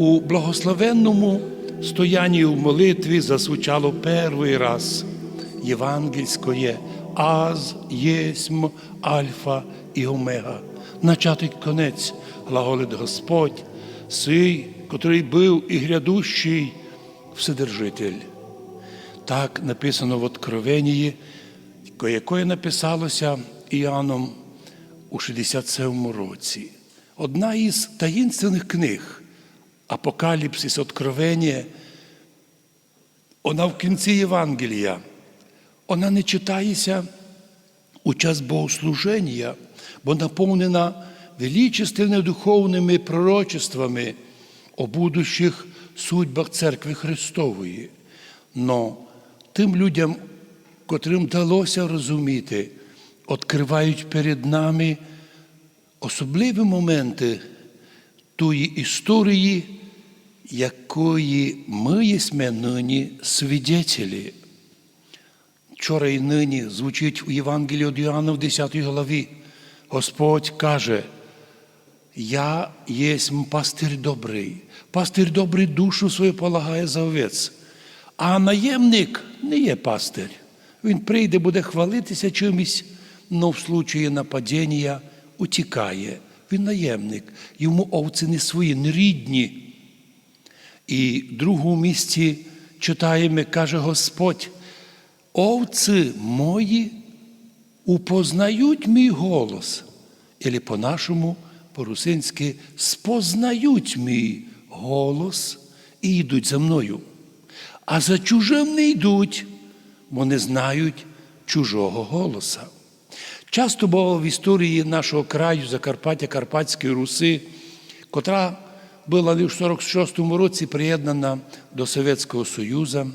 у благословенному стоянні в молитві зазвучало перший раз євангельськое Аз єсмь Альфа і Омега. Начатий конець, глаголить Господь, сий, котрий був і грядущий Вседержитель. Так написано в Откровенії, яке написалося Іоанном у 67 році. Одна із таїнственних книг Апокаліпсис, Откровення, вона в кінці Євангелія. Вона не читається у час богослуження, бо наповнена величественними духовними пророчествами о будущих судьбах Церкви Христової. Но тим людям, котрим вдалося розуміти, відкривають перед нами особливі моменти тої історії, якої ми єсме нині свідетелі. Вчора і нині звучить у Євангелії від Іоанна в 10 главі. Господь каже, я єсмь пастир добрий, пастир добрий душу свою полагає за овець. А наємник не є пастир. Він прийде, буде хвалитися чимось, але в случаї нападіння утікає. Він наємник, йому овці не свої, не рідні. І в другому місці читаємо, каже Господь, овці мої упознають мій голос. Ілі по-нашому, по-русинськи, спознають мій голос і йдуть за мною. А за чужим не йдуть, бо не знають чужого голоса. Часто було в історії нашого краю, Закарпаття, Карпатської Руси, котра була лише в 46-му році приєднана до Совєтського Союзу.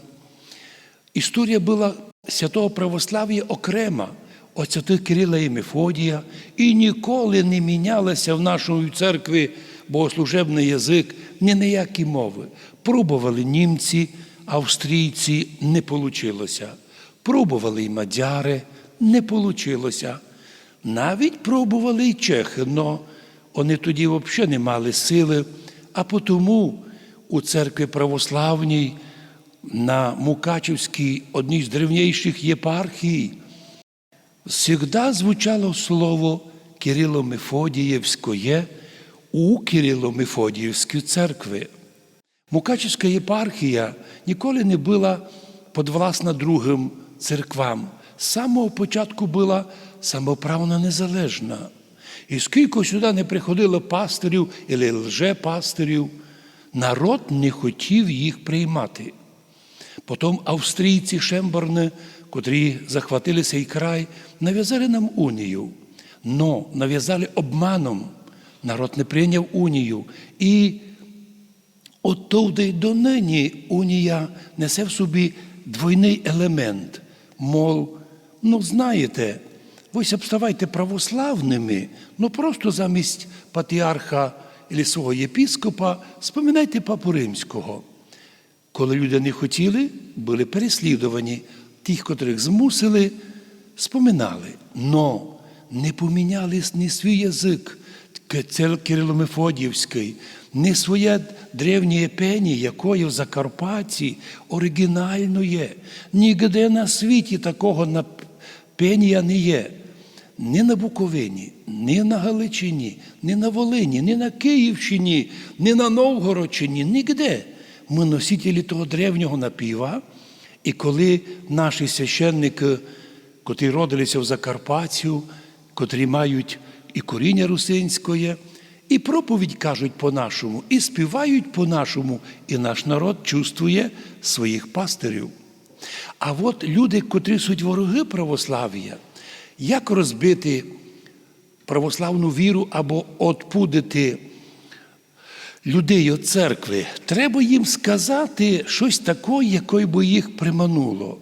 Історія була святого православ'я окрема от святих Кирила і Мефодія, і ніколи не мінялася в нашій церкві богослужебний язик ні на які мови. Пробували німці, австрійці, не вийшло. Пробували і мадяри, не вийшло. Навіть пробували і чехи, але вони тоді взагалі не мали сили, а тому у церкві православній на Мукачівській, одній з древніших єпархій, завжди звучало слово Кирило-Мефодіївське у Кирило-Мефодіївській церкві. Мукачівська єпархія ніколи не була подвласна другим церквам. З самого початку була самоправно незалежна. І скільки сюди не приходило пастирів і лжепастирів, народ не хотів їх приймати. Потім австрійці Шемборни, котрі захватили цей край, нав'язали нам унію. Но нав'язали обманом. Народ не прийняв унію. І от туди до нині унія несе в собі двойний елемент. Мов, ну знаєте, ви обставайте православними, ну просто замість патріарха і свого єпіскопа споминайте папу римського. Коли люди не хотіли, були переслідувані, тих, котрих змусили, споминали, но не поміняли ні свій язик, Кирило-Мефодіївський, не своє древнє пені, якої в Закарпатті оригінально є. Нігде на світі такого пенія не є. Ні на Буковині, ні на Галичині, ні на Волині, ні на Київщині, ні на Новгородчині, нігде. Ми носителі того древнього напіва. І коли наші священники, котрі родилися в Закарпаттю, котрі мають і коріння русинське, і проповідь кажуть по-нашому, і співають по-нашому, і наш народ чувствує своїх пастирів. А от люди, котрі суть вороги православ'я, як розбити православну віру або отпудити людей від церкви, треба їм сказати щось таке, яке би їх примануло.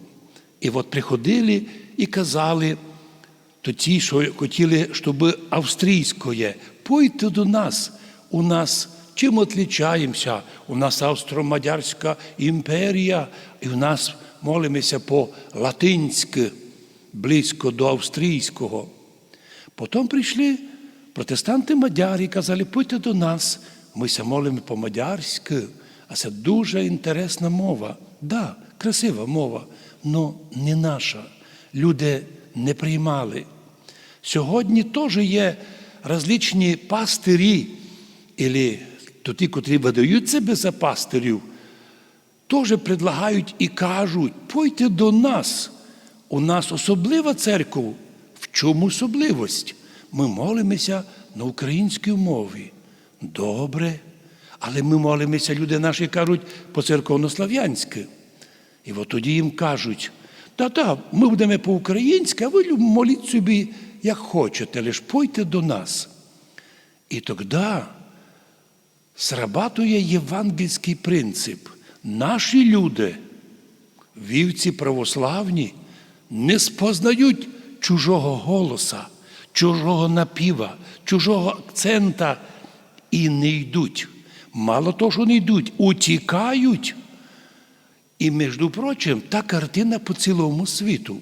І от приходили і казали, то ті, що хотіли, щоб австрійське, пойте до нас, у нас чим відлічаємося? У нас Австро-Мадярська імперія, і в нас молимося по латинськи, близько до австрійського. Потім прийшли протестанти мадярі і казали, пойте до нас, ми молимо по-мадярськи, а це дуже інтересна мова. Да, красива мова, але не наша. Люди не приймали. Сьогодні теж є различні пастирі, або ті, котрі видають себе за пастирів, теж предлагають і кажуть, пойте до нас. У нас особлива церква. В чому особливість? Ми молимося на українській мові. Добре. Але ми молимося, люди наші кажуть по церковнослав'янськи. І от тоді їм кажуть, та-та, ми будемо по-українськи, а ви моліть собі, як хочете, лиш пойте до нас. І тоді срабатує євангельський принцип. Наші люди, вівці православні, не спознають чужого голоса, чужого напіва, чужого акцента і не йдуть. Мало того, що не йдуть, утікають. І, між прочим, та картина по цілому світу.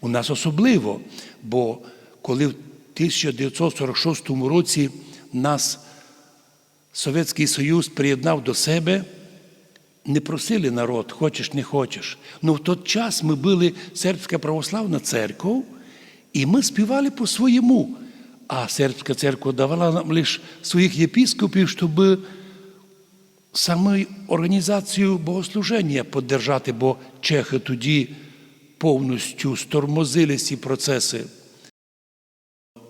У нас особливо, бо коли в 1946 році нас Совєтський Союз приєднав до себе, не просили народ, хочеш, не хочеш. Ну в той час ми були сербська православна церква, і ми співали по-своєму. А сербська церква давала нам лише своїх єпіскопів, щоб саме організацію богослуження поддержати, бо чехи тоді повністю стормозили ці процеси.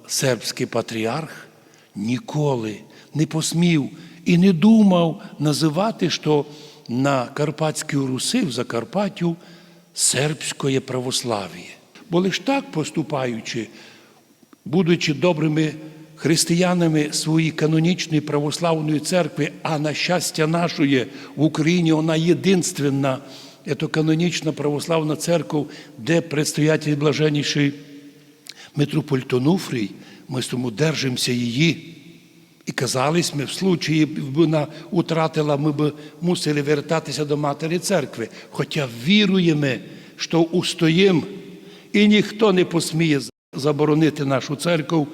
Сербський патріарх ніколи не посмів і не думав називати, що на Карпатській Руси, в Закарпаттю, сербське православ'я. Бо лиш так поступаючи, будучи добрими християнами своєї канонічної православної церкви, а на щастя нашої в Україні вона єдинственна, це канонічна православна церква, де предстоятель блаженніший митрополит Онуфрій, ми тому держимося її. І казались ми, в случаї, вона утратила, ми б мусили вертатися до Матері церкви. Хоча віруємо, що устоїм, і ніхто не посміє заборонити нашу церкву,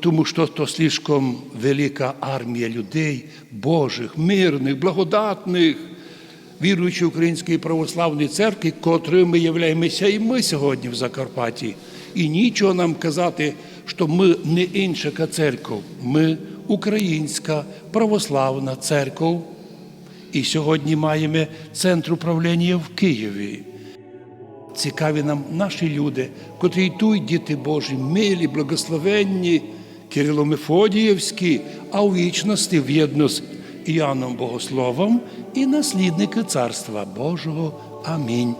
тому що то слишком велика армія людей, Божих, мирних, благодатних, віруючої Української православної церкви, котрою ми являємося і ми сьогодні в Закарпатті. І нічого нам казати, що ми не інша церква, ми Українська православна церква. І сьогодні маємо центр управління в Києві. Цікаві нам наші люди, котрі йдуть, діти Божі, милі, благословенні, Кирило Мефодіївські, а у вічності в'єдно з Іоанном Богословом і наслідники Царства Божого. Амінь.